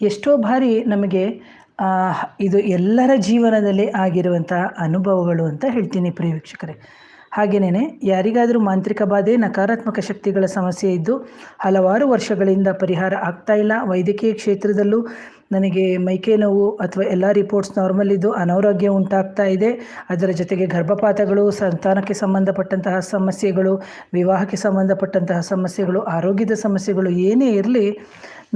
ಎಷ್ಟೋ ಬಾರಿ ನಮಗೆ ಇದು ಎಲ್ಲರ ಜೀವನದಲ್ಲಿ ಆಗಿರುವಂಥ ಅನುಭವಗಳು ಅಂತ ಹೇಳ್ತೀನಿ ಪ್ರಿಯ ವೀಕ್ಷಕರೇ. ಯಾರಿಗಾದರೂ ಮಾಂತ್ರಿಕ ಬಾಧೆ, ನಕಾರಾತ್ಮಕ ಶಕ್ತಿಗಳ ಸಮಸ್ಯೆ ಇದ್ದು ಹಲವಾರು ವರ್ಷಗಳಿಂದ ಪರಿಹಾರ ಆಗ್ತಾ ಇಲ್ಲ, ವೈದ್ಯಕೀಯ ಕ್ಷೇತ್ರದಲ್ಲೂ ನನಗೆ ಮೈಕೈ ನೋವು ಅಥವಾ ಎಲ್ಲ ರಿಪೋರ್ಟ್ಸ್ ನಾರ್ಮಲ್ ಇದ್ದು ಅನಾರೋಗ್ಯ ಉಂಟಾಗ್ತಾ ಇದೆ. ಅದರ ಜೊತೆಗೆ ಗರ್ಭಪಾತಗಳು, ಸಂತಾನಕ್ಕೆ ಸಂಬಂಧಪಟ್ಟಂತಹ ಸಮಸ್ಯೆಗಳು, ವಿವಾಹಕ್ಕೆ ಸಂಬಂಧಪಟ್ಟಂತಹ ಸಮಸ್ಯೆಗಳು, ಆರೋಗ್ಯದ ಸಮಸ್ಯೆಗಳು ಏನೇ ಇರಲಿ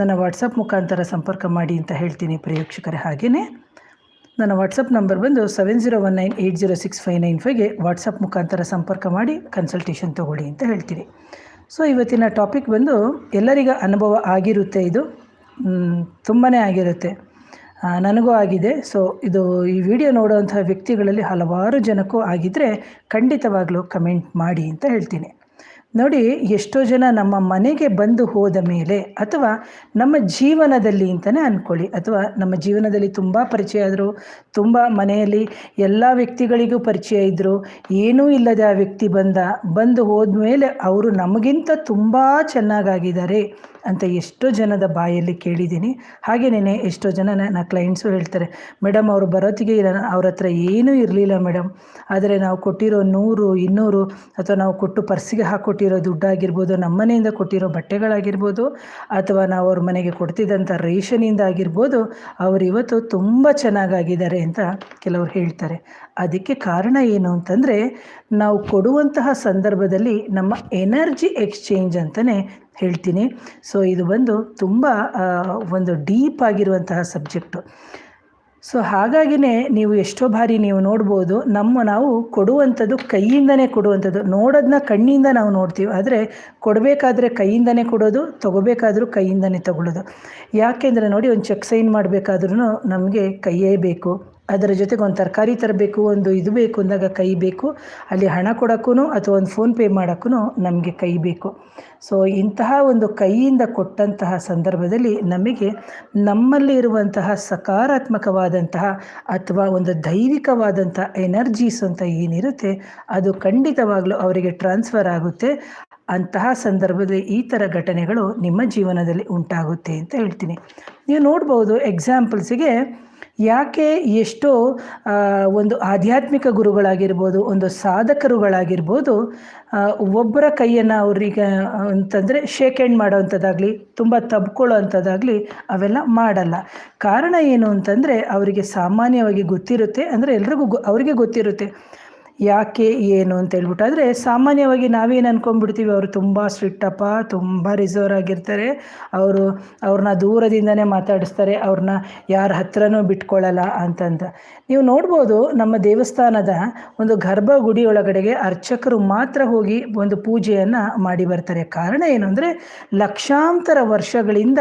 ನನ್ನ ವಾಟ್ಸಪ್ ಮುಖಾಂತರ ಸಂಪರ್ಕ ಮಾಡಿ ಅಂತ ಹೇಳ್ತೀನಿ ಪ್ರೇಕ್ಷಕರ ಹಾಗೆಯೇ ನನ್ನ ವಾಟ್ಸಪ್ ನಂಬರ್ ಬಂದು seven zero one nine eight zero six five nine ಫೈವ್ಗೆ WhatsApp ಮುಖಾಂತರ ಸಂಪರ್ಕ ಮಾಡಿ ಕನ್ಸಲ್ಟೇಷನ್ ತೊಗೊಳ್ಳಿ ಅಂತ ಹೇಳ್ತೀನಿ. ಸೊ ಇವತ್ತಿನ ಟಾಪಿಕ್ ಬಂದು ಎಲ್ಲರಿಗ ಅನುಭವ ಆಗಿರುತ್ತೆ ಇದು. ತುಂಬಾ ಆಗಿರುತ್ತೆ. ನನಗೂ ಆಗಿದೆ. ಸೊ ಇದು ಈ ವಿಡಿಯೋ ನೋಡುವಂತಹ ವ್ಯಕ್ತಿಗಳಲ್ಲಿ ಹಲವಾರು ಜನಕ್ಕೂ ಆಗಿದ್ದರೆ ಖಂಡಿತವಾಗ್ಲೂ ಕಮೆಂಟ್ ಮಾಡಿ ಅಂತ ಹೇಳ್ತೀನಿ. ನೋಡಿ, ಎಷ್ಟೋ ಜನ ನಮ್ಮ ಮನೆಗೆ ಬಂದು ಹೋದ ಮೇಲೆ ಅಥವಾ ನಮ್ಮ ಜೀವನದಲ್ಲಿ ಅಂತಲೇ ಅಂದ್ಕೊಳ್ಳಿ ಅಥವಾ ನಮ್ಮ ಜೀವನದಲ್ಲಿ ತುಂಬ ಪರಿಚಯ ಆದರು, ತುಂಬ ಮನೆಯಲ್ಲಿ ಎಲ್ಲ ವ್ಯಕ್ತಿಗಳಿಗೂ ಪರಿಚಯ ಇದ್ದರು ಏನೂ ಇಲ್ಲದ ವ್ಯಕ್ತಿ ಬಂದ, ಬಂದು ಹೋದ ಮೇಲೆ ಅವರು ನಮಗಿಂತ ತುಂಬ ಚೆನ್ನಾಗಾಗಿದ್ದಾರೆ. ಅಂತ ಎಷ್ಟೋ ಜನದ ಬಾಯಲ್ಲಿ ಕೇಳಿದ್ದೀನಿ. ಹಾಗೆಯೇ ಎಷ್ಟೋ ಜನ ನನ್ನ ಕ್ಲೈಂಟ್ಸು ಹೇಳ್ತಾರೆ ಮೇಡಮ್ ಅವರು ಬರೋತ್ತಿಗೆ ಅವ್ರ ಹತ್ರ ಏನೂ ಇರಲಿಲ್ಲ ಮೇಡಮ್ ಆದರೆ ನಾವು ಕೊಟ್ಟಿರೋ ನೂರು, ಇನ್ನೂರು ಅಥವಾ ನಾವು ಕೊಟ್ಟು ಪರ್ಸಿಗೆ ಹಾಕ್ಕೊಟ್ಟಿರೋ ದುಡ್ಡಾಗಿರ್ಬೋದು, ನಮ್ಮ ಮನೆಯಿಂದ ಕೊಟ್ಟಿರೋ ಬಟ್ಟೆಗಳಾಗಿರ್ಬೋದು, ಅಥವಾ ನಾವು ಅವ್ರ ಮನೆಗೆ ಕೊಡ್ತಿದ್ದಂಥ ರೇಷನಿಂದ ಆಗಿರ್ಬೋದು, ಅವರು ಇವತ್ತು ತುಂಬ ಚೆನ್ನಾಗಾಗಿದ್ದಾರೆ ಅಂತ ಕೆಲವರು ಹೇಳ್ತಾರೆ. ಅದಕ್ಕೆ ಕಾರಣ ಏನು ಅಂತಂದರೆ, ನಾವು ಕೊಡುವಂತಹ ಸಂದರ್ಭದಲ್ಲಿ ನಮ್ಮ ಎನರ್ಜಿ ಎಕ್ಸ್ಚೇಂಜ್ ಅಂತಲೇ ಹೇಳ್ತೀನಿ. ಸೊ, ಇದು ಬಂದು ತುಂಬ ಒಂದು ಡೀಪ್ ಆಗಿರುವಂತಹ ಸಬ್ಜೆಕ್ಟು. ಸೊ, ಹಾಗಾಗಿನೇ ನೀವು ಎಷ್ಟೋ ಬಾರಿ ನೀವು ನೋಡ್ಬೋದು, ನಮ್ಮ ನಾವು ಕೊಡುವಂಥದ್ದು ಕೈಯಿಂದನೇ ಕೊಡುವಂಥದ್ದು ನೋಡೋದನ್ನ ಕಣ್ಣಿಂದ ನಾವು ನೋಡ್ತೀವಿ. ಆದರೆ, ಕೊಡಬೇಕಾದ್ರೆ ಕೈಯಿಂದನೇ ಕೊಡೋದು, ತೊಗೋಬೇಕಾದ್ರೂ ಕೈಯಿಂದನೇ ತಗೊಳ್ಳೋದು. ಯಾಕೆಂದರೆ ನೋಡಿ, ಒಂದು ಚೆಕ್ ಸೈನ್ ಮಾಡಬೇಕಾದ್ರೂ ನಮಗೆ ಕೈಯೇ ಬೇಕು. ಅದರ ಜೊತೆಗೆ ಒಂದು ತರಕಾರಿ ತರಬೇಕು, ಒಂದು ಇದು ಬೇಕು, ಅಂದಾಗ ಕೈ ಬೇಕು. ಅಲ್ಲಿ ಹಣ ಕೊಡೋಕ್ಕೂ ಅಥವಾ ಒಂದು ಫೋನ್ ಪೇ ಮಾಡೋಕ್ಕೂ ನಮಗೆ ಕೈ ಬೇಕು. ಸೊ ಇಂತಹ ಒಂದು ಕೈಯಿಂದ ಕೊಟ್ಟಂತಹ ಸಂದರ್ಭದಲ್ಲಿ ನಮಗೆ ನಮ್ಮಲ್ಲಿ ಇರುವಂತಹ ಸಕಾರಾತ್ಮಕವಾದಂತಹ ಅಥವಾ ಒಂದು ದೈವಿಕವಾದಂಥ ಎನರ್ಜೀಸ್ ಅಂತ ಏನಿರುತ್ತೆ, ಅದು ಖಂಡಿತವಾಗಲೂ ಅವರಿಗೆ ಟ್ರಾನ್ಸ್ಫರ್ ಆಗುತ್ತೆ. ಅಂತಹ ಸಂದರ್ಭದಲ್ಲಿ ಈ ಥರ ಘಟನೆಗಳು ನಿಮ್ಮ ಜೀವನದಲ್ಲಿ ಉಂಟಾಗುತ್ತೆ ಅಂತ ಹೇಳ್ತೀನಿ. ನೀವು ನೋಡ್ಬೋದು ಎಕ್ಸಾಂಪಲ್ಸಿಗೆ ಯಾಕೆ ಎಷ್ಟೋ ಒಂದು ಆಧ್ಯಾತ್ಮಿಕ ಗುರುಗಳಾಗಿರ್ಬೋದು, ಒಂದು ಸಾಧಕರುಗಳಾಗಿರ್ಬೋದು ಒಬ್ಬರ ಕೈಯನ್ನು ಅವ್ರಿಗೆ ಅಂತಂದರೆ ಶೇಕ್ ಹ್ಯಾಂಡ್ ಮಾಡೋವಂಥದ್ದಾಗಲಿ, ತುಂಬ ತಬ್ಕೊಳ್ಳೋ ಅಂಥದ್ದಾಗಲಿ ಅವೆಲ್ಲ ಮಾಡಲ್ಲ. ಕಾರಣ ಏನು ಅಂತಂದರೆ, ಅವರಿಗೆ ಸಾಮಾನ್ಯವಾಗಿ ಗೊತ್ತಿರುತ್ತೆ, ಅಂದರೆ ಎಲ್ರಿಗೂ ಅವರಿಗೆ ಗೊತ್ತಿರುತ್ತೆ. ಯಾಕೆ, ಏನು ಅಂತ ಹೇಳ್ಬಿಟ್ಟು. ಆದರೆ ಸಾಮಾನ್ಯವಾಗಿ ನಾವೇನು ಅನ್ಕೊಂಡ್ಬಿಡ್ತೀವಿ, ಅವರು ತುಂಬ ಸ್ಟ್ರಿಕ್ಟಪ್ಪ ತುಂಬ ರಿಸರ್ವ್ ಆಗಿರ್ತಾರೆ. ಅವರು ಅವ್ರನ್ನ ದೂರದಿಂದನೇ ಮಾತಾಡಿಸ್ತಾರೆ ಅವ್ರನ್ನ ಯಾರ ಹತ್ರನೂ ಬಿಟ್ಕೊಳ್ಳಲ್ಲ ಅಂತಂತ. ನೀವು ನೋಡ್ಬೋದು, ನಮ್ಮ ದೇವಸ್ಥಾನದ ಒಂದು ಗರ್ಭಗುಡಿ ಒಳಗಡೆಗೆ ಅರ್ಚಕರು ಮಾತ್ರ ಹೋಗಿ ಒಂದು ಪೂಜೆಯನ್ನು ಮಾಡಿ ಬರ್ತಾರೆ. ಕಾರಣ ಏನು ಅಂದರೆ, ಲಕ್ಷಾಂತರ ವರ್ಷಗಳಿಂದ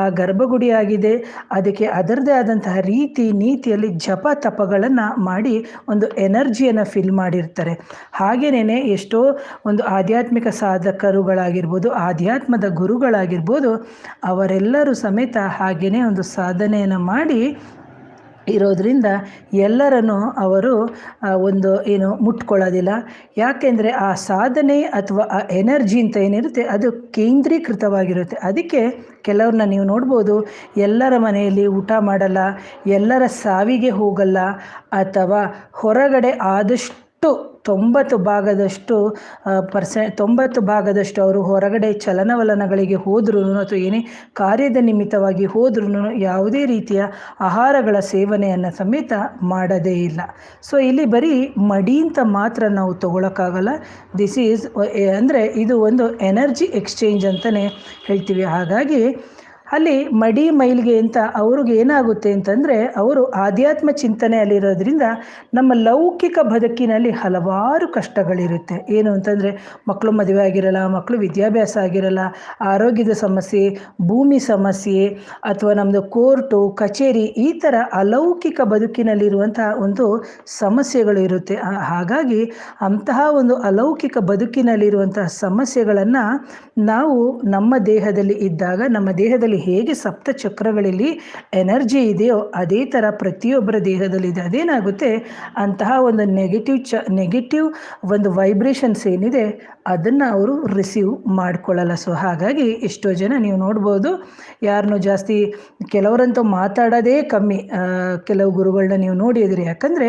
ಆ ಗರ್ಭಗುಡಿ ಆಗಿದೆ. ಅದಕ್ಕೆ ಅದರದೇ ಆದಂತಹ ರೀತಿ ನೀತಿಯಲ್ಲಿ ಜಪ ತಪಗಳನ್ನು ಮಾಡಿ ಒಂದು ಎನರ್ಜಿಯನ್ನು ಫಿಲ್ ಮಾಡಿರ್ತಾರೆ. ಹಾಗೇನೇ ಎಷ್ಟೋ ಒಂದು ಆಧ್ಯಾತ್ಮಿಕ ಸಾಧಕರುಗಳಾಗಿರ್ಬೋದು ಆಧ್ಯಾತ್ಮದ ಗುರುಗಳಾಗಿರ್ಬೋದು ಅವರೆಲ್ಲರೂ ಸಮೇತ ಹಾಗೆಯೇ ಒಂದು ಸಾಧನೆಯನ್ನು ಮಾಡಿ ಇರೋದ್ರಿಂದ ಎಲ್ಲರನ್ನು ಅವರು ಒಂದು ಏನು ಮುಟ್ಕೊಳ್ಳೋದಿಲ್ಲ. ಯಾಕೆಂದರೆ ಆ ಸಾಧನೆ ಅಥವಾ ಆ ಎನರ್ಜಿ ಅಂತ ಏನಿರುತ್ತೆ, ಅದು ಕೇಂದ್ರೀಕೃತವಾಗಿರುತ್ತೆ. ಅದಕ್ಕೆ ಕೆಲವ್ರನ್ನ ನೀವು ನೋಡ್ಬೋದು, ಎಲ್ಲರ ಮನೆಯಲ್ಲಿ ಊಟ ಮಾಡಲ್ಲ, ಎಲ್ಲರ ಸಾವಿಗೆ ಹೋಗಲ್ಲ, ಅಥವಾ ಹೊರಗಡೆ ಆದಷ್ಟು ತೊಂಬತ್ತು ಭಾಗದಷ್ಟು ಪರ್ಸೆ, ತೊಂಬತ್ತು ಭಾಗದಷ್ಟು ಅವರು ಹೊರಗಡೆ ಚಲನವಲನಗಳಿಗೆ ಹೋದ್ರೂ ಅಥವಾ ಏನೇ ಕಾರ್ಯದ ನಿಮಿತ್ತವಾಗಿ ಹೋದ್ರೂ ಯಾವುದೇ ರೀತಿಯ ಆಹಾರಗಳ ಸೇವನೆಯನ್ನು ಸಮೇತ ಮಾಡದೇ ಇಲ್ಲ. ಸೊ, ಇಲ್ಲಿ ಬರೀ ಮಡಿ ಅಂತ ಮಾತ್ರ ನಾವು ತಗೊಳಕ್ಕಾಗಲ್ಲ. ದಿಸ್ ಈಸ್ ಅಂದರೆ ಇದು ಒಂದು ಎನರ್ಜಿ ಎಕ್ಸ್ಚೇಂಜ್ ಅಂತಲೇ ಹೇಳ್ತೀವಿ. ಹಾಗಾಗಿ ಅಲ್ಲಿ ಮಡಿ ಮೈಲಿಗೆ ಅಂತ ಅವ್ರಿಗೆ ಏನಾಗುತ್ತೆ ಅಂತಂದರೆ ಅವರು ಆಧ್ಯಾತ್ಮ ಚಿಂತನೆಯಲ್ಲಿರೋದ್ರಿಂದ ನಮ್ಮ ಲೌಕಿಕ ಬದುಕಿನಲ್ಲಿ ಹಲವಾರು ಕಷ್ಟಗಳಿರುತ್ತೆ. ಏನು ಅಂತಂದರೆ ಮಕ್ಕಳು ಮದುವೆ ಆಗಿರಲ್ಲ ಮಕ್ಕಳು ವಿದ್ಯಾಭ್ಯಾಸ ಆಗಿರಲ್ಲ, ಆರೋಗ್ಯದ ಸಮಸ್ಯೆ, ಭೂಮಿ ಸಮಸ್ಯೆ, ಅಥವಾ ನಮ್ಮದು ಕೋರ್ಟು, ಕಚೇರಿ, ಈ ಥರ ಅಲೌಕಿಕ ಬದುಕಿನಲ್ಲಿರುವಂತಹ ಒಂದು ಸಮಸ್ಯೆಗಳು ಇರುತ್ತೆ. ಹಾಗಾಗಿ ಅಂತಹ ಒಂದು ಅಲೌಕಿಕ ಬದುಕಿನಲ್ಲಿರುವಂತಹ ಸಮಸ್ಯೆಗಳನ್ನು ನಾವು ನಮ್ಮ ದೇಹದಲ್ಲಿ ಇದ್ದಾಗ, ನಮ್ಮ ದೇಹದಲ್ಲಿ ಹೇಗೆ ಸಪ್ತ ಚಕ್ರಗಳಲ್ಲಿ ಎನರ್ಜಿ ಇದೆಯೋ ಅದೇ ಥರ ಪ್ರತಿಯೊಬ್ಬರ ದೇಹದಲ್ಲಿದೆ. ಅದೇನಾಗುತ್ತೆ? ಅಂತಹ ಒಂದು ನೆಗೆಟಿವ್ ಚ ನೆಗೆಟಿವ್ ಒಂದು ವೈಬ್ರೇಷನ್ಸ್ ಏನಿದೆ ಅದನ್ನು ಅವರು ರಿಸೀವ್ ಮಾಡ್ಕೊಳ್ಳಲ್ಲ. ಸೊ ಹಾಗಾಗಿ ಎಷ್ಟೋ ಜನ ನೀವು ನೋಡ್ಬೋದು, ಯಾರನ್ನೂ ಜಾಸ್ತಿ ಕೆಲವರಂತೂ ಮಾತಾಡೋದೇ ಕಮ್ಮಿ ಕೆಲವು ಗುರುಗಳನ್ನ ನೀವು ನೋಡಿದಿರಿ ಯಾಕಂದರೆ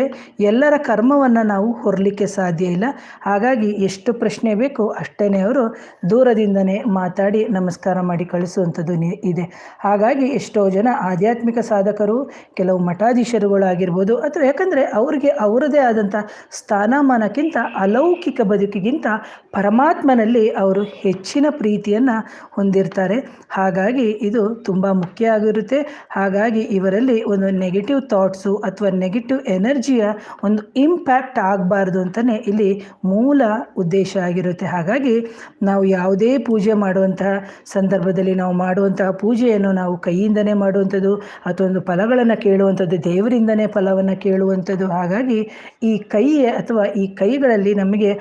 ಎಲ್ಲರ ಕರ್ಮವನ್ನು ನಾವು ಹೊರಲಿಕ್ಕೆ ಸಾಧ್ಯ ಇಲ್ಲ. ಹಾಗಾಗಿ ಎಷ್ಟು ಪ್ರಶ್ನೆ ಬೇಕು ಅಷ್ಟೇ ಅವರು ದೂರದಿಂದನೇ ಮಾತಾಡಿ ನಮಸ್ಕಾರ ಮಾಡಿ ಕಳಿಸುವಂಥದ್ದು ಇದೆ. ಹಾಗಾಗಿ ಎಷ್ಟೋ ಜನ ಆಧ್ಯಾತ್ಮಿಕ ಸಾಧಕರು, ಕೆಲವು ಮಠಾಧೀಶರುಗಳಾಗಿರ್ಬೋದು ಅಥವಾ ಯಾಕಂದರೆ ಅವರಿಗೆ ಅವರದೇ ಆದಂಥ ಸ್ಥಾನಮಾನಕ್ಕಿಂತ ಅಲೌಕಿಕ ಬದುಕಿಗಿಂತ ಪರಮಾತ್ಮನಲ್ಲಿ ಅವರು ಹೆಚ್ಚಿನ ಪ್ರೀತಿಯನ್ನು ಹೊಂದಿರ್ತಾರೆ. ಹಾಗಾಗಿ ಇದು ತುಂಬ ಮುಖ್ಯ ಆಗಿರುತ್ತೆ. ಹಾಗಾಗಿ ಇವರಲ್ಲಿ ಒಂದು ನೆಗೆಟಿವ್ ಥಾಟ್ಸು ಅಥವಾ ನೆಗೆಟಿವ್ ಎನರ್ಜಿಯ ಒಂದು ಇಂಪ್ಯಾಕ್ಟ್ ಆಗಬಾರ್ದು ಅಂತಲೇ ಇಲ್ಲಿ ಮೂಲ ಉದ್ದೇಶ ಆಗಿರುತ್ತೆ. ಹಾಗಾಗಿ ನಾವು ಯಾವುದೇ ಪೂಜೆ ಮಾಡುವಂತಹ ಸಂದರ್ಭದಲ್ಲಿ ನಾವು ಮಾಡುವಂತಹ ಪೂಜೆಯನ್ನು ನಾವು ಕೈಯಿಂದನೇ ಮಾಡುವಂಥದ್ದು ಅಥವಾ ಒಂದು ಫಲಗಳನ್ನು ಕೇಳುವಂಥದ್ದು, ದೇವರಿಂದನೇ ಫಲವನ್ನು ಕೇಳುವಂಥದ್ದು. ಹಾಗಾಗಿ ಈ ಕೈಯೇ ಅಥವಾ ಈ ಕೈಗಳಲ್ಲಿ ನಮಗೆ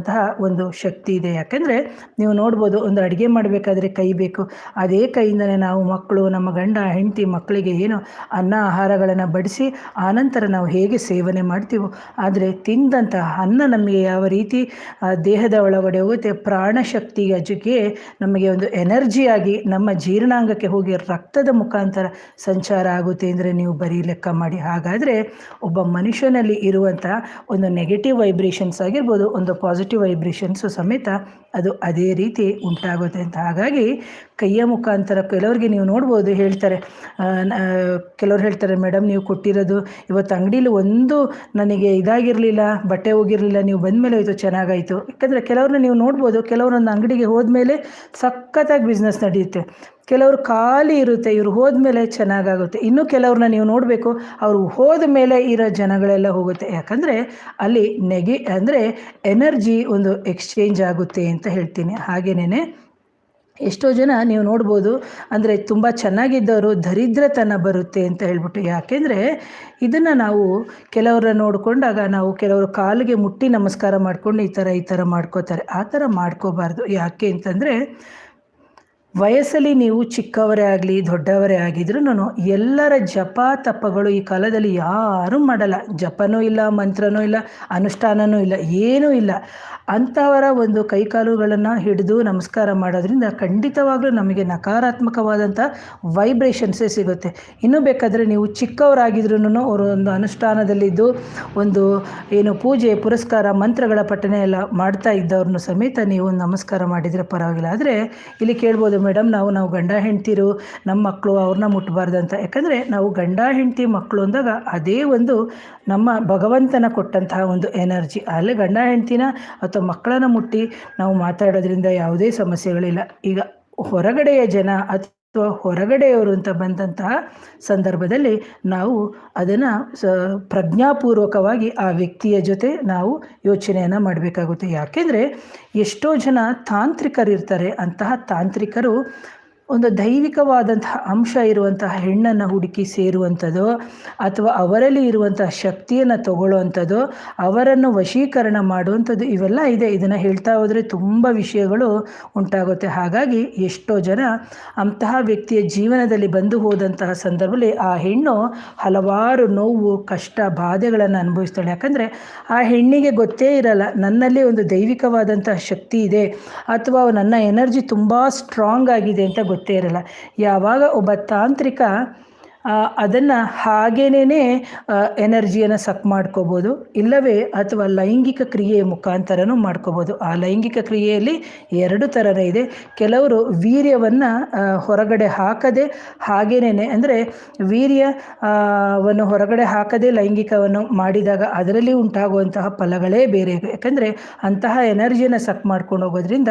ಅಗಾಧವಾದಂತಹ ಒಂದು ಶಕ್ತಿ ಇದೆ. ಯಾಕೆಂದರೆ ನೀವು ನೋಡ್ಬೋದು ಒಂದು ಅಡುಗೆ ಮಾಡಬೇಕಾದ್ರೆ ಕೈ ಬೇಕು. ಅದೇ ಕೈಯಿಂದಲೇ ನಾವು ಮಕ್ಕಳು, ನಮ್ಮ ಗಂಡ, ಹೆಂಡತಿ ಮಕ್ಕಳಿಗೆ ಏನು ಅನ್ನ, ಆಹಾರಗಳನ್ನು ಬಡಿಸಿ ಆನಂತರ ನಾವು ಹೇಗೆ ಸೇವನೆ ಮಾಡ್ತೀವೋ, ಆದರೆ ತಿಂದಂತಹ ಅನ್ನ ನಮಗೆ ಯಾವ ರೀತಿ ದೇಹದ ಒಳಗಡೆ ಹೋಗುತ್ತೆ ಪ್ರಾಣಶಕ್ತಿಯ ಜೊತೆಗೆ ನಮಗೆ ಒಂದು ಎನರ್ಜಿಯಾಗಿ ನಮ್ಮ ಜೀರ್ಣಾಂಗಕ್ಕೆ ಹೋಗಿ ರಕ್ತದ ಮುಖಾಂತರ ಸಂಚಾರ ಆಗುತ್ತೆ ಅಂದರೆ ನೀವು ಬರೀ ಲೆಕ್ಕ ಮಾಡಿ. ಹಾಗಾದರೆ ಒಬ್ಬ ಮನುಷ್ಯನಲ್ಲಿ ಇರುವಂಥ ಒಂದು ನೆಗೆಟಿವ್ ವೈಬ್ರೇಷನ್ಸ್ ಆಗಿರ್ಬೋದು, ಒಂದು ಪಾಸಿಟಿವ್ ವೈಬ್ರೇಷನ್ಸು ಸಮೇತ ಅದು ಅದೇ ರೀತಿ ಉಂಟಾಗುತ್ತೆ ಅಂತ. ಹಾಗಾಗಿ ಕೈಯ ಮುಖಾಂತರ ಕೆಲವರಿಗೆ ನೀವು ನೋಡ್ಬೋದು ಹೇಳ್ತಾರೆ ಕೆಲವ್ರು ಹೇಳ್ತಾರೆ ಮೇಡಮ್ ನೀವು ಕೊಟ್ಟಿರೋದು ಇವತ್ತು ಅಂಗಡೀಲಿ ಒಂದು ನನಗೆ ಇದಾಗಿರಲಿಲ್ಲ, ಬಟ್ಟೆ ಹೋಗಿರಲಿಲ್ಲ ನೀವು ಬಂದ ಮೇಲೆ ಹೋಯ್ತು, ಚೆನ್ನಾಗಾಯಿತು. ಯಾಕಂದರೆ ಕೆಲವ್ರನ್ನ ನೀವು ನೋಡ್ಬೋದು ಕೆಲವರೊಂದು ಅಂಗಡಿಗೆ ಹೋದ್ಮೇಲೆ ಸಖತ್ತಾಗಿ ಬಿಸ್ನೆಸ್ ನಡೆಯುತ್ತೆ. ಕೆಲವರು ಖಾಲಿ ಇರುತ್ತೆ, ಇವ್ರು ಹೋದ್ಮೇಲೆ ಚೆನ್ನಾಗಾಗುತ್ತೆ. ಇನ್ನು ಕೆಲವ್ರನ್ನ ನೀವು ನೋಡಬೇಕು, ಅವರು ಹೋದ ಮೇಲೆ ಇರೋ ಜನಗಳೆಲ್ಲ ಹೋಗುತ್ತೆ. ಯಾಕಂದರೆ ಅಲ್ಲಿ ನೆಗೆ, ಅಂದರೆ ಎನರ್ಜಿ ಒಂದು ಎಕ್ಸ್ಚೇಂಜ್ ಆಗುತ್ತೆ ಅಂತ ಹೇಳ್ತೀನಿ. ಹಾಗೇನೇ ಎಷ್ಟೋ ಜನ ನೀವು ನೋಡ್ಬೋದು, ಅಂದರೆ ತುಂಬ ಚೆನ್ನಾಗಿದ್ದವರು ದರಿದ್ರತನ ಬರುತ್ತೆ ಅಂತ ಹೇಳ್ಬಿಟ್ಟು. ಯಾಕೆಂದರೆ ಇದನ್ನು ನಾವು ಕೆಲವರ ನೋಡಿಕೊಂಡಾಗ ನಾವು ಕೆಲವರು ಕಾಲಿಗೆ ಮುಟ್ಟಿ ನಮಸ್ಕಾರ ಮಾಡ್ಕೊಂಡು ಈ ಥರ ಈ ಥರ ಮಾಡ್ಕೋತಾರೆ. ಆ ಥರ ಮಾಡ್ಕೋಬಾರ್ದು. ಯಾಕೆ ಅಂತಂದರೆ ವಯಸ್ಸಲ್ಲಿ ನೀವು ಚಿಕ್ಕವರೇ ಆಗಲಿ, ದೊಡ್ಡವರೇ ಆಗಿದ್ರೂ ಎಲ್ಲರ ಜಪ ತಪಗಳು ಈ ಕಾಲದಲ್ಲಿ ಯಾರೂ ಮಾಡಲ್ಲ. ಜಪನೂ ಇಲ್ಲ, ಮಂತ್ರನೂ ಇಲ್ಲ, ಅನುಷ್ಠಾನನೂ ಇಲ್ಲ, ಏನೂ ಇಲ್ಲ. ಅಂಥವರ ಒಂದು ಕೈಕಾಲುಗಳನ್ನು ಹಿಡಿದು ನಮಸ್ಕಾರ ಮಾಡೋದ್ರಿಂದ ಖಂಡಿತವಾಗ್ಲೂ ನಮಗೆ ನಕಾರಾತ್ಮಕವಾದಂಥ ವೈಬ್ರೇಷನ್ಸೇ ಸಿಗುತ್ತೆ. ಇನ್ನೂ ಬೇಕಾದರೆ ನೀವು ಚಿಕ್ಕವರಾಗಿದ್ರೂ ಅವರು ಒಂದು ಅನುಷ್ಠಾನದಲ್ಲಿದ್ದು ಒಂದು ಏನು ಪೂಜೆ, ಪುರಸ್ಕಾರ, ಮಂತ್ರಗಳ ಪಠನೆ ಎಲ್ಲ ಮಾಡ್ತಾ ಇದ್ದವ್ರನ್ನು ಸಮೇತ ನೀವು ನಮಸ್ಕಾರ ಮಾಡಿದರೆ ಪರವಾಗಿಲ್ಲ. ಆದರೆ ಇಲ್ಲಿ ಕೇಳ್ಬೋದು ಮೇಡಮ್, ನಾವು ನಾವು ಗಂಡ ಹೆಂಡ್ತಿರು ನಮ್ಮ ಮಕ್ಕಳು ಅವ್ರನ್ನ ಮುಟ್ಟಬಾರ್ದು ಅಂತ ಯಾಕಂದರೆ ನಾವು ಗಂಡ ಹೆಂಡ್ತಿ ಮಕ್ಕಳು ಅಂದಾಗ ಅದೇ ಒಂದು ನಮ್ಮ ಭಗವಂತನ ಕೊಟ್ಟಂತಹ ಒಂದು ಎನರ್ಜಿ. ಅಲ್ಲೇ ಗಂಡ ಹೆಂಡ್ತಿನ ಅಥವಾ ಮಕ್ಕಳನ್ನ ಮುಟ್ಟಿ ನಾವು ಮಾತಾಡೋದ್ರಿಂದ ಯಾವುದೇ ಸಮಸ್ಯೆಗಳಿಲ್ಲ. ಈಗ ಹೊರಗಡೆಯ ಜನ ಅಥವಾ ಹೊರಗಡೆಯವರು ಅಂತ ಬಂದಂತಹ ಸಂದರ್ಭದಲ್ಲಿ ನಾವು ಅದನ್ನು ಸ ಪ್ರಜ್ಞಾಪೂರ್ವಕವಾಗಿ ಆ ವ್ಯಕ್ತಿಯ ಜೊತೆ ನಾವು ಯೋಚನೆಯನ್ನು ಮಾಡಬೇಕಾಗುತ್ತೆ. ಯಾಕೆಂದರೆ ಎಷ್ಟೋ ಜನ ತಾಂತ್ರಿಕರಿರ್ತಾರೆ. ಅಂತಹ ತಾಂತ್ರಿಕರು ಒಂದು ದೈವಿಕವಾದಂತಹ ಅಂಶ ಇರುವಂತಹ ಹೆಣ್ಣನ್ನು ಹುಡುಕಿ ಸೇರುವಂಥದ್ದು ಅಥವಾ ಅವರಲ್ಲಿ ಇರುವಂತಹ ಶಕ್ತಿಯನ್ನು ತಗೊಳ್ಳುವಂಥದ್ದು ಅವರನ್ನು ವಶೀಕರಣ ಮಾಡುವಂಥದ್ದು ಇವೆಲ್ಲ ಇದೆ. ಇದನ್ನು ಹೇಳ್ತಾ ಹೋದರೆ ತುಂಬ ವಿಷಯಗಳು ಉಂಟಾಗುತ್ತೆ. ಹಾಗಾಗಿ ಎಷ್ಟೋ ಜನ ಅಂತಹ ವ್ಯಕ್ತಿಯ ಜೀವನದಲ್ಲಿ ಬಂದು ಹೋದಂತಹ ಸಂದರ್ಭದಲ್ಲಿ ಆ ಹೆಣ್ಣು ಹಲವಾರು ನೋವು, ಕಷ್ಟ, ಬಾಧೆಗಳನ್ನು ಅನುಭವಿಸ್ತಾಳೆ. ಯಾಕಂದರೆ ಆ ಹೆಣ್ಣಿಗೆ ಗೊತ್ತೇ ಇರಲ್ಲ, ನನ್ನಲ್ಲಿ ಒಂದು ದೈವಿಕವಾದಂತಹ ಶಕ್ತಿ ಇದೆ ಅಥವಾ ನನ್ನ ಎನರ್ಜಿ ತುಂಬ ಸ್ಟ್ರಾಂಗ್ ಆಗಿದೆ ಅಂತ ಗೊತ್ತೇ ಇರಲ್ಲ. ಯಾವಾಗ ಒಬ್ಬ ತಾಂತ್ರಿಕ ಅದನ್ನು ಹಾಗೇನೇ ಎನರ್ಜಿಯನ್ನು ಸಕ್ ಮಾಡ್ಕೋಬೋದು, ಇಲ್ಲವೇ ಅಥವಾ ಲೈಂಗಿಕ ಕ್ರಿಯೆಯ ಮುಖಾಂತರನೂ ಮಾಡ್ಕೋಬೋದು. ಆ ಲೈಂಗಿಕ ಕ್ರಿಯೆಯಲ್ಲಿ ಎರಡು ಥರನೇ ಇದೆ. ಕೆಲವರು ವೀರ್ಯವನ್ನು ಹೊರಗಡೆ ಹಾಕದೆ ಹಾಗೇನೇ ಅಂದರೆ ವೀರ್ಯವನ್ನು ವನ್ನು ಹೊರಗಡೆ ಹಾಕದೆ ಲೈಂಗಿಕವನ್ನು ಮಾಡಿದಾಗ ಅದರಲ್ಲಿ ಉಂಟಾಗುವಂತಹ ಫಲಗಳೇ ಬೇರೆ. ಯಾಕಂದರೆ ಅಂತಹ ಎನರ್ಜಿಯನ್ನು ಸಕ್ ಮಾಡ್ಕೊಂಡು ಹೋಗೋದ್ರಿಂದ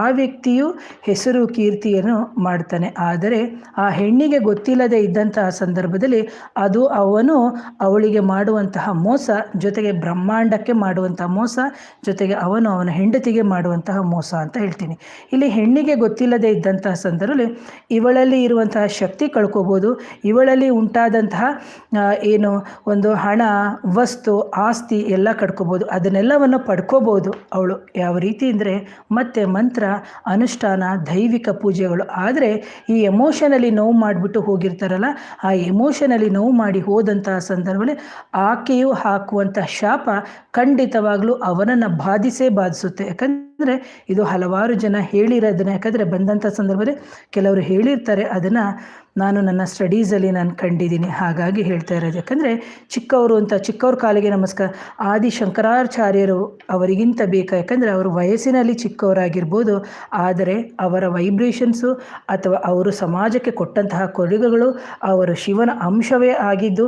ಆ ವ್ಯಕ್ತಿಯು ಹೆಸರು, ಕೀರ್ತಿಯನ್ನು ಮಾಡ್ತಾನೆ. ಆದರೆ ಆ ಹೆಣ್ಣಿಗೆ ಗೊತ್ತಿಲ್ಲದೆ ಸಂದರ್ಭದಲ್ಲಿ ಅದು ಅವನು ಅವಳಿಗೆ ಮಾಡುವಂತಹ ಮೋಸ ಜೊತೆಗೆ ಬ್ರಹ್ಮಾಂಡಕ್ಕೆ ಮಾಡುವಂತಹ ಮೋಸ ಜೊತೆಗೆ ಅವನು ಅವನ ಹೆಂಡತಿಗೆ ಮಾಡುವಂತಹ ಮೋಸ ಅಂತ ಹೇಳ್ತೀನಿ. ಇಲ್ಲಿ ಹೆಣ್ಣಿಗೆ ಗೊತ್ತಿಲ್ಲದೆ ಇದ್ದಂತಹ ಸಂದರ್ಭದಲ್ಲಿ ಇವಳಲ್ಲಿ ಇರುವಂತಹ ಶಕ್ತಿ ಕಳ್ಕೋಬೋದು. ಇವಳಲ್ಲಿ ಉಂಟಾದಂತಹ ಏನು ಒಂದು ಹಣ, ವಸ್ತು, ಆಸ್ತಿ ಎಲ್ಲ ಕಡ್ಕೋಬೋದು ಅದನ್ನೆಲ್ಲವನ್ನು ಪಡ್ಕೋಬೋದು ಅವಳು. ಯಾವ ರೀತಿ ಅಂದರೆ ಮತ್ತೆ ಮಂತ್ರ, ಅನುಷ್ಠಾನ, ದೈವಿಕ ಪೂಜೆಗಳು. ಆದರೆ ಈ ಎಮೋಷನಲ್ಲಿ ನೋವು ಮಾಡಿಬಿಟ್ಟು ಹೋಗಿರ್ತಾರಲ್ಲ ಆ ಎಮೋಷನಲ್ಲಿ ನೋವು ಮಾಡಿ ಹೋದಂತಹ ಸಂದರ್ಭದಲ್ಲಿ ಆಕೆಯು ಹಾಕುವಂತಹ ಶಾಪ ಖಂಡಿತವಾಗ್ಲೂ ಅವನನ್ನು ಬಾಧಿಸೇ ಬಾಧಿಸುತ್ತೆ. ಯಾಕಂದರೆ ಇದು ಹಲವಾರು ಜನ ಹೇಳಿರೋದನ್ನ ಯಾಕಂದರೆ ಬಂದಂಥ ಸಂದರ್ಭದಲ್ಲಿ ಕೆಲವರು ಹೇಳಿರ್ತಾರೆ, ಅದನ್ನು ನಾನು ನನ್ನ ಸ್ಟಡೀಸಲ್ಲಿ ನಾನು ಕಂಡಿದ್ದೀನಿ. ಹಾಗಾಗಿ ಹೇಳ್ತಾ ಇರೋದು. ಯಾಕಂದರೆ ಚಿಕ್ಕವರು ಅಂತ, ಚಿಕ್ಕವ್ರ ಕಾಲಿಗೆ ನಮಸ್ಕಾರ. ಆದಿ ಶಂಕರಾಚಾರ್ಯರು ಅವರಿಗಿಂತ ಬೇಕಾ, ಯಾಕಂದರೆ ಅವರು ವಯಸ್ಸಿನಲ್ಲಿ ಚಿಕ್ಕವರಾಗಿರ್ಬೋದು. ಆದರೆ ಅವರ ವೈಬ್ರೇಷನ್ಸು ಅಥವಾ ಅವರು ಸಮಾಜಕ್ಕೆ ಕೊಟ್ಟಂತಹ ಕೊಡುಗೆಗಳು ಅವರ ಶಿವನ ಅಂಶವೇ ಆಗಿದ್ದು,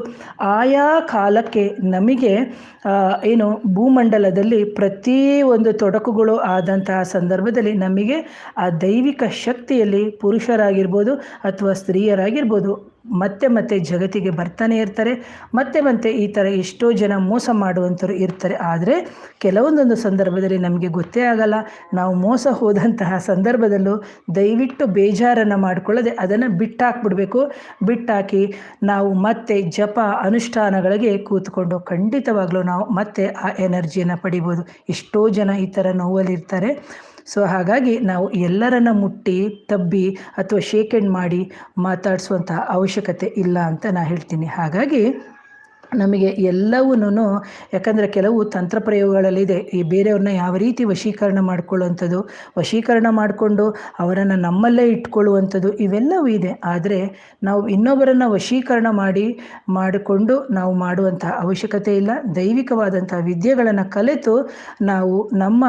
ಆಯಾ ಕಾಲಕ್ಕೆ ನಮಗೆ ಏನು ಭೂಮಂಡಲದಲ್ಲಿ ಪ್ರತಿ ಒಂದು ತೊಡಕುಗಳು ಆದಂತಹ ಸಂದರ್ಭದಲ್ಲಿ ನಮಗೆ ಆ ದೈವಿಕ ಶಕ್ತಿಯಲ್ಲಿ ಪುರುಷರಾಗಿರ್ಬೋದು ಅಥವಾ ಸ್ತ್ರೀಯರಾಗಿರ್ಬೋದು ಮತ್ತೆ ಮತ್ತೆ ಜಗತ್ತಿಗೆ ಬರ್ತಾನೆ ಇರ್ತಾರೆ, ಮತ್ತೆ ಮತ್ತೆ ಈ ಥರ ಎಷ್ಟೋ ಜನ ಮೋಸ ಮಾಡುವಂಥವ್ರು ಇರ್ತಾರೆ. ಆದರೆ ಕೆಲವೊಂದೊಂದು ಸಂದರ್ಭದಲ್ಲಿ ನಮಗೆ ಗೊತ್ತೇ ಆಗಲ್ಲ, ನಾವು ಮೋಸ ಹೋದಂತಹ ಸಂದರ್ಭದಲ್ಲೂ ದಯವಿಟ್ಟು ಬೇಜಾರನ್ನು ಮಾಡಿಕೊಳ್ಳದೆ ಅದನ್ನು ಬಿಟ್ಟಾಕ್ಬಿಡ್ಬೇಕು. ಬಿಟ್ಟಾಕಿ ನಾವು ಮತ್ತೆ ಜಪ ಅನುಷ್ಠಾನಗಳಿಗೆ ಕೂತ್ಕೊಂಡು ಖಂಡಿತವಾಗ್ಲೂ ನಾವು ಮತ್ತೆ ಆ ಎನರ್ಜಿಯನ್ನು ಪಡಿಬೋದು. ಎಷ್ಟೋ ಜನ ಈ ಥರ ನೋವಲ್ಲಿರ್ತಾರೆ. ಸೊ ಹಾಗಾಗಿ ನಾವು ಎಲ್ಲರನ್ನ ಮುಟ್ಟಿ, ತಬ್ಬಿ ಅಥವಾ ಶೇಕೆಂಡ್ ಮಾಡಿ ಮಾತಾಡಿಸುವಂತಹ ಅವಶ್ಯಕತೆ ಇಲ್ಲ ಅಂತ ನಾನು ಹೇಳ್ತೀನಿ. ಹಾಗಾಗಿ ನಮಗೆ ಎಲ್ಲವೂ ಯಾಕಂದರೆ ಕೆಲವು ತಂತ್ರ ಪ್ರಯೋಗಗಳಲ್ಲಿದೆ. ಈ ಬೇರೆಯವ್ರನ್ನ ಯಾವ ರೀತಿ ವಶೀಕರಣ ಮಾಡ್ಕೊಳ್ಳುವಂಥದ್ದು, ವಶೀಕರಣ ಮಾಡಿಕೊಂಡು ಅವರನ್ನು ನಮ್ಮಲ್ಲೇ ಇಟ್ಕೊಳ್ಳುವಂಥದ್ದು ಇವೆಲ್ಲವೂ ಇದೆ. ಆದರೆ ನಾವು ಇನ್ನೊಬ್ಬರನ್ನು ವಶೀಕರಣ ಮಾಡಿ, ಮಾಡಿಕೊಂಡು ನಾವು ಮಾಡುವಂತಹ ಅವಶ್ಯಕತೆ ಇಲ್ಲ. ದೈವಿಕವಾದಂಥ ವಿದ್ಯೆಗಳನ್ನು ಕಲಿತು ನಾವು ನಮ್ಮ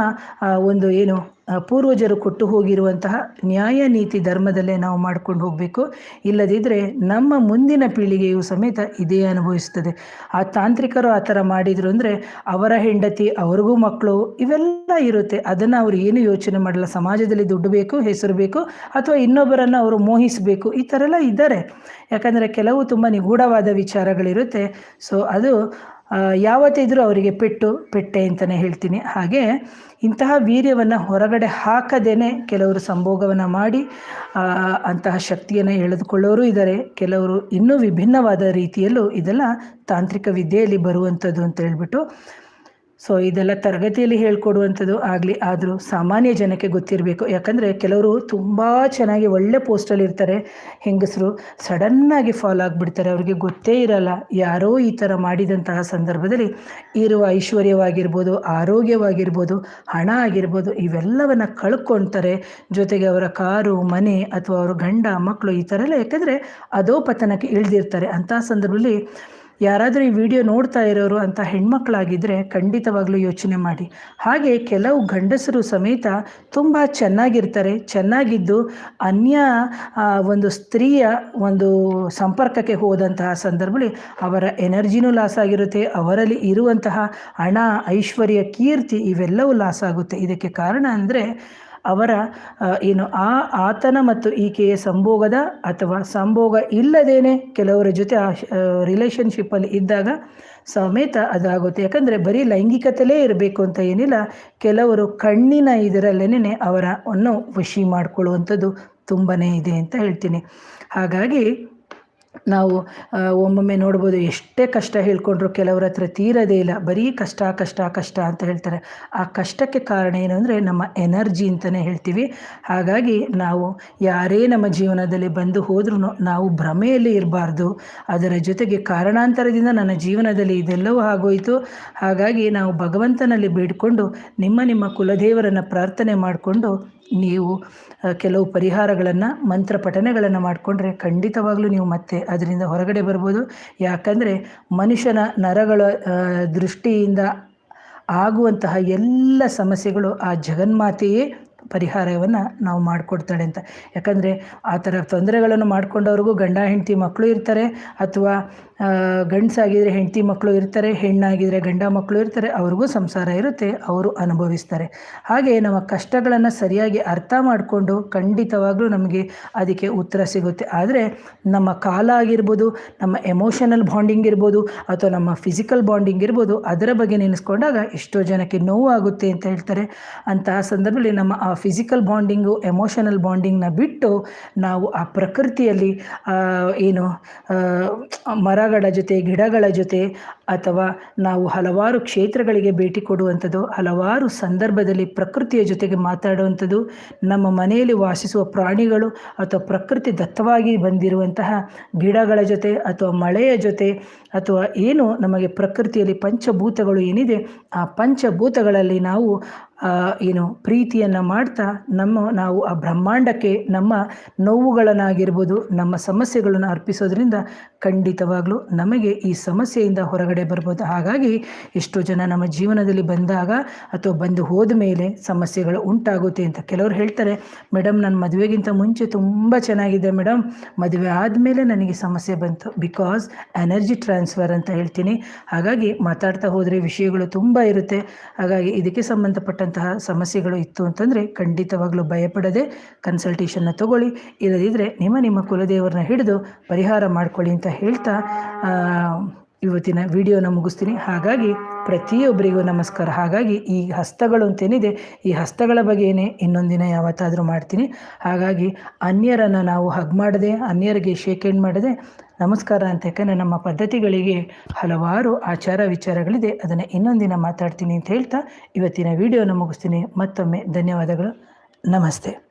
ಒಂದು ಏನು ಪೂರ್ವಜರು ಕೊಟ್ಟು ಹೋಗಿರುವಂತಹ ನ್ಯಾಯ ನೀತಿ ಧರ್ಮದಲ್ಲೇ ನಾವು ಮಾಡ್ಕೊಂಡು ಹೋಗಬೇಕು. ಇಲ್ಲದಿದ್ದರೆ ನಮ್ಮ ಮುಂದಿನ ಪೀಳಿಗೆಯು ಸಮೇತ ಇದೇ ಅನುಭವಿಸ್ತದೆ. ಆ ತಾಂತ್ರಿಕರು ಆ ಥರ ಮಾಡಿದರು ಅಂದರೆ ಅವರ ಹೆಂಡತಿ, ಅವ್ರಿಗೂ ಮಕ್ಕಳು ಇವೆಲ್ಲ ಇರುತ್ತೆ. ಅದನ್ನು ಅವರು ಏನು ಯೋಚನೆ ಮಾಡಲ್ಲ. ಸಮಾಜದಲ್ಲಿ ದುಡ್ಡು ಬೇಕು, ಹೆಸರು ಬೇಕು, ಅಥವಾ ಇನ್ನೊಬ್ಬರನ್ನು ಅವರು ಮೋಹಿಸಬೇಕು. ಈ ಥರ ಎಲ್ಲ ಇದ್ದಾರೆ. ಯಾಕಂದರೆ ಕೆಲವು ತುಂಬ ನಿಗೂಢವಾದ ವಿಚಾರಗಳಿರುತ್ತೆ. ಸೊ ಅದು ಯಾವತ್ತಿದ್ರೂ ಅವರಿಗೆ ಪೆಟ್ಟು, ಪೆಟ್ಟೆ ಅಂತಲೇ ಹೇಳ್ತೀನಿ. ಹಾಗೆ ಇಂತಹ ವೀರ್ಯವನ್ನು ಹೊರಗಡೆ ಹಾಕದೇನೆ ಕೆಲವರು ಸಂಭೋಗವನ್ನು ಮಾಡಿ ಅಂತಹ ಶಕ್ತಿಯನ್ನು ಎಳೆದುಕೊಳ್ಳೋರು ಇದ್ದಾರೆ ಕೆಲವರು ಇನ್ನೂ ವಿಭಿನ್ನವಾದ ರೀತಿಯಲ್ಲೂ ಇದೆಲ್ಲ ತಾಂತ್ರಿಕ ವಿದ್ಯೆಯಲ್ಲಿ ಬರುವಂಥದ್ದು ಅಂತ ಹೇಳ್ಬಿಟ್ಟು ಸೊ ಇದೆಲ್ಲ ತರಗತಿಯಲ್ಲಿ ಹೇಳ್ಕೊಡುವಂಥದ್ದು ಆಗಲಿ, ಆದರೂ ಸಾಮಾನ್ಯ ಜನಕ್ಕೆ ಗೊತ್ತಿರಬೇಕು. ಯಾಕಂದರೆ ಕೆಲವರು ತುಂಬ ಚೆನ್ನಾಗಿ ಒಳ್ಳೆ ಪೋಸ್ಟಲ್ಲಿ ಇರ್ತಾರೆ. ಹೆಂಗಸರು ಸಡನ್ನಾಗಿ ಫಾಲೋ ಆಗಿಬಿಡ್ತಾರೆ. ಅವರಿಗೆ ಗೊತ್ತೇ ಇರಲ್ಲ. ಯಾರೋ ಈ ಥರ ಮಾಡಿದಂತಹ ಸಂದರ್ಭದಲ್ಲಿ ಇರುವ ಐಶ್ವರ್ಯವಾಗಿರ್ಬೋದು, ಆರೋಗ್ಯವಾಗಿರ್ಬೋದು, ಹಣ ಆಗಿರ್ಬೋದು, ಇವೆಲ್ಲವನ್ನು ಕಳ್ಕೊಳ್ತಾರೆ ಜೊತೆಗೆ ಅವರ ಕಾರು, ಮನೆ ಅಥವಾ ಅವರ ಗಂಡ ಮಕ್ಕಳು ಈ ಥರ ಎಲ್ಲ ಯಾಕಂದರೆ ಅಧೋಪತನಕ್ಕೆ ಇಳಿದಿರ್ತಾರೆ. ಅಂತಹ ಸಂದರ್ಭದಲ್ಲಿ ಯಾರಾದರೂ ಈ ವಿಡಿಯೋ ನೋಡ್ತಾ ಇರೋರು ಅಂತ ಹೆಣ್ಮಕ್ಳಾಗಿದ್ದರೆ ಖಂಡಿತವಾಗ್ಲೂ ಯೋಚನೆ ಮಾಡಿ. ಹಾಗೆ ಕೆಲವು ಗಂಡಸರು ಸಮೇತ ತುಂಬ ಚೆನ್ನಾಗಿರ್ತಾರೆ, ಚೆನ್ನಾಗಿದ್ದು ಅನ್ಯ ಒಂದು ಸ್ತ್ರೀಯ ಒಂದು ಸಂಪರ್ಕಕ್ಕೆ ಹೋದಂತಹ ಸಂದರ್ಭದಲ್ಲಿ ಅವರ ಎನರ್ಜಿನೂ ಲಾಸ್ ಆಗಿರುತ್ತೆ, ಅವರಲ್ಲಿ ಇರುವಂತಹ ಹಣ, ಐಶ್ವರ್ಯ, ಕೀರ್ತಿ ಇವೆಲ್ಲವೂ ಲಾಸ್ ಆಗುತ್ತೆ. ಇದಕ್ಕೆ ಕಾರಣ ಅಂದರೆ ಅವರ ಏನು, ಆ ಆತನ ಮತ್ತು ಈಕೆಯ ಸಂಭೋಗದ ಅಥವಾ ಸಂಭೋಗ ಇಲ್ಲದೇನೆ ಕೆಲವರ ಜೊತೆ ಆ ರಿಲೇಷನ್ಶಿಪ್ಪಲ್ಲಿ ಇದ್ದಾಗ ಸಮೇತ ಅದಾಗುತ್ತೆ. ಯಾಕಂದರೆ ಬರೀ ಲೈಂಗಿಕತೆಯಲ್ಲೇ ಇರಬೇಕು ಅಂತ ಏನಿಲ್ಲ. ಕೆಲವರು ಕಣ್ಣಿನ ಇದರಲ್ಲೇನೆ ಅವರನ್ನು ವಶಿ ಮಾಡಿಕೊಳ್ಳುವಂಥದ್ದು ತುಂಬಾ ಇದೆ ಅಂತ ಹೇಳ್ತೀನಿ. ಹಾಗಾಗಿ ನಾವು ಒಮ್ಮೊಮ್ಮೆ ನೋಡ್ಬೋದು ಎಷ್ಟೇ ಕಷ್ಟ ಹೇಳ್ಕೊಂಡ್ರು ಕೆಲವರ ಹತ್ರ ತೀರದೇ ಇಲ್ಲ. ಬರೀ ಕಷ್ಟ ಕಷ್ಟ ಕಷ್ಟ ಅಂತ ಹೇಳ್ತಾರೆ. ಆ ಕಷ್ಟಕ್ಕೆ ಕಾರಣ ಏನು ಅಂದರೆ ನಮ್ಮ ಎನರ್ಜಿ ಅಂತಲೇ ಹೇಳ್ತೀವಿ. ಹಾಗಾಗಿ ನಾವು ಯಾರೇ ನಮ್ಮ ಜೀವನದಲ್ಲಿ ಬಂದು ಹೋದ್ರೂ ನಾವು ಭ್ರಮೆಯಲ್ಲಿ ಇರಬಾರ್ದು. ಅದರ ಜೊತೆಗೆ ಕಾರಣಾಂತರದಿಂದ ನನ್ನ ಜೀವನದಲ್ಲಿ ಇದೆಲ್ಲವೂ ಆಗೋಯಿತು. ಹಾಗಾಗಿ ನಾವು ಭಗವಂತನಲ್ಲಿ ಬೇಡಿಕೊಂಡು ನಿಮ್ಮ ನಿಮ್ಮ ಕುಲದೇವರನ್ನು ಪ್ರಾರ್ಥನೆ ಮಾಡಿಕೊಂಡು ನೀವು ಕೆಲವು ಪರಿಹಾರಗಳನ್ನು, ಮಂತ್ರ ಪಠನೆಗಳನ್ನು ಮಾಡಿಕೊಂಡ್ರೆ ಖಂಡಿತವಾಗ್ಲೂ ನೀವು ಮತ್ತೆ ಅದರಿಂದ ಹೊರಗಡೆ ಬರ್ಬೋದು. ಯಾಕಂದರೆ ಮನುಷ್ಯನ ನರಗಳ ದೃಷ್ಟಿಯಿಂದ ಆಗುವಂತಹ ಎಲ್ಲ ಸಮಸ್ಯೆಗಳು ಆ ಜಗನ್ಮಾತೆಯೇ ಪರಿಹಾರವನ್ನು ನಾವು ಮಾಡಿಕೊಡ್ತಾಳೆ ಅಂತ. ಯಾಕಂದರೆ ಆ ಥರ ತೊಂದರೆಗಳನ್ನು ಮಾಡಿಕೊಂಡವ್ರಿಗೂ ಗಂಡ, ಹೆಂಡತಿ ಮಕ್ಕಳು ಇರ್ತಾರೆ. ಅಥವಾ ಗಂಡಸಾಗಿದ್ದರೆ ಹೆಂಡತಿ ಮಕ್ಕಳು ಇರ್ತಾರೆ ಹೆಣ್ಣಾಗಿದ್ದರೆ ಗಂಡ ಮಕ್ಕಳು ಇರ್ತಾರೆ, ಅವ್ರಿಗೂ ಸಂಸಾರ ಇರುತ್ತೆ, ಅವರು ಅನುಭವಿಸ್ತಾರೆ. ಹಾಗೆ ನಮ್ಮ ಕಷ್ಟಗಳನ್ನು ಸರಿಯಾಗಿ ಅರ್ಥ ಮಾಡಿಕೊಂಡು ಖಂಡಿತವಾಗ್ಲೂ ನಮಗೆ ಅದಕ್ಕೆ ಉತ್ತರ ಸಿಗುತ್ತೆ. ಆದರೆ ನಮ್ಮ ಕಾಲ ಆಗಿರ್ಬೋದು, ನಮ್ಮ ಎಮೋಷನಲ್ ಬಾಂಡಿಂಗ್ ಇರ್ಬೋದು, ಅಥವಾ ನಮ್ಮ ಫಿಸಿಕಲ್ ಬಾಂಡಿಂಗ್ ಇರ್ಬೋದು, ಅದರ ಬಗ್ಗೆ ನೆನೆಸ್ಕೊಂಡಾಗ ಎಷ್ಟೋ ಜನಕ್ಕೆ ನೋವು ಆಗುತ್ತೆ ಅಂತ ಹೇಳ್ತಾರೆ. ಅಂತಹ ಸಂದರ್ಭದಲ್ಲಿ ನಮ್ಮ ಆ ಫಿಸಿಕಲ್ ಬಾಂಡಿಂಗು ಎಮೋಷನಲ್ ಬಾಂಡಿಂಗ್ನ ಬಿಟ್ಟು ನಾವು ಆ ಪ್ರಕೃತಿಯಲ್ಲಿ ಏನು ಮರ ಮರಗಳ ಜೊತೆ, ಗಿಡಗಳ ಜೊತೆ ಅಥವಾ ನಾವು ಹಲವಾರು ಕ್ಷೇತ್ರಗಳಿಗೆ ಭೇಟಿ ಕೊಡುವಂಥದ್ದು, ಹಲವಾರು ಸಂದರ್ಭದಲ್ಲಿ ಪ್ರಕೃತಿಯ ಜೊತೆಗೆ ಮಾತಾಡುವಂಥದ್ದು, ನಮ್ಮ ಮನೆಯಲ್ಲಿ ವಾಸಿಸುವ ಪ್ರಾಣಿಗಳು ಅಥವಾ ಪ್ರಕೃತಿ ದತ್ತವಾಗಿ ಬಂದಿರುವಂತಹ ಗಿಡಗಳ ಜೊತೆ ಅಥವಾ ಮಳೆಯ ಜೊತೆ ಅಥವಾ ಏನು ನಮಗೆ ಪ್ರಕೃತಿಯಲ್ಲಿ ಪಂಚಭೂತಗಳು ಏನಿದೆ, ಆ ಪಂಚಭೂತಗಳಲ್ಲಿ ನಾವು ಏನು ಪ್ರೀತಿಯನ್ನು ಮಾಡ್ತಾ ನಮ್ಮ, ನಾವು ಆ ಬ್ರಹ್ಮಾಂಡಕ್ಕೆ ನಮ್ಮ ನೋವುಗಳನ್ನಾಗಿರ್ಬೋದು, ನಮ್ಮ ಸಮಸ್ಯೆಗಳನ್ನು ಅರ್ಪಿಸೋದ್ರಿಂದ ಖಂಡಿತವಾಗ್ಲೂ ನಮಗೆ ಈ ಸಮಸ್ಯೆಯಿಂದ ಹೊರಗಡೆ ಬರ್ಬೋದು. ಹಾಗಾಗಿ ಎಷ್ಟೋ ಜನ ನಮ್ಮ ಜೀವನದಲ್ಲಿ ಬಂದಾಗ ಅಥವಾ ಬಂದು ಹೋದ ಮೇಲೆ ಸಮಸ್ಯೆಗಳು ಉಂಟಾಗುತ್ತೆ ಅಂತ ಕೆಲವರು ಹೇಳ್ತಾರೆ, ಮೇಡಮ್ ನನ್ನ ಮದುವೆಗಿಂತ ಮುಂಚೆ ತುಂಬ ಚೆನ್ನಾಗಿದೆ ಮೇಡಮ್. ಮದುವೆ ಆದಮೇಲೆ ನನಗೆ ಸಮಸ್ಯೆ ಬಂತು. ಬಿಕಾಸ್ ಎನರ್ಜಿ ಟ್ರಾನ್ಸ್ಫರ್ ಅಂತ ಹೇಳ್ತೀನಿ. ಹಾಗಾಗಿ ಮಾತಾಡ್ತಾ ಹೋದರೆ ವಿಷಯಗಳು ತುಂಬ ಇರುತ್ತೆ. ಹಾಗಾಗಿ ಇದಕ್ಕೆ ಸಂಬಂಧಪಟ್ಟಂತಹ ಸಮಸ್ಯೆಗಳು ಇತ್ತು ಅಂತಂದರೆ ಖಂಡಿತವಾಗಲೂ ಭಯಪಡದೆ ಕನ್ಸಲ್ಟೇಷನ್ನ ತಗೊಳ್ಳಿ. ಇಲ್ಲದಿದ್ದರೆ ನಿಮ್ಮ ನಿಮ್ಮ ಕುಲದೇವರನ್ನ ಹಿಡಿದು ಪರಿಹಾರ ಮಾಡ್ಕೊಳ್ಳಿ ಅಂತ ಹೇಳ್ತಾ ಇವತ್ತಿನ ವಿಡಿಯೋನ ಮುಗಿಸ್ತೀನಿ. ಹಾಗಾಗಿ ಪ್ರತಿಯೊಬ್ಬರಿಗೂ ನಮಸ್ಕಾರ. ಹಾಗಾಗಿ ಈ ಹಸ್ತಗಳು ಅಂತೇನಿದೆ ಈ ಹಸ್ತಗಳ ಬಗ್ಗೆನೇ ಇನ್ನೊಂದಿನ ಯಾವತ್ತಾದರೂ ಮಾಡ್ತೀನಿ. ಹಾಗಾಗಿ ಅನ್ಯರನ್ನು ನಾವು ಹಗ್ ಮಾಡದೆ, ಅನ್ಯರಿಗೆ ಶೇಕ್ ಹ್ಯಾಂಡ್ ಮಾಡದೆ, ನಮಸ್ಕಾರ ಅಂತ ಯಾಕಂದರೆ ನಮ್ಮ ಪದ್ಧತಿಗಳಿಗೆ ಹಲವಾರು ಆಚಾರ ವಿಚಾರಗಳಿದೆ. ಅದನ್ನು ಇನ್ನೊಂದಿನ ಮಾತಾಡ್ತೀನಿ ಅಂತ ಹೇಳ್ತಾ ಇವತ್ತಿನ ವಿಡಿಯೋನ ಮುಗಿಸ್ತೀನಿ. ಮತ್ತೊಮ್ಮೆ ಧನ್ಯವಾದಗಳು. ನಮಸ್ತೆ.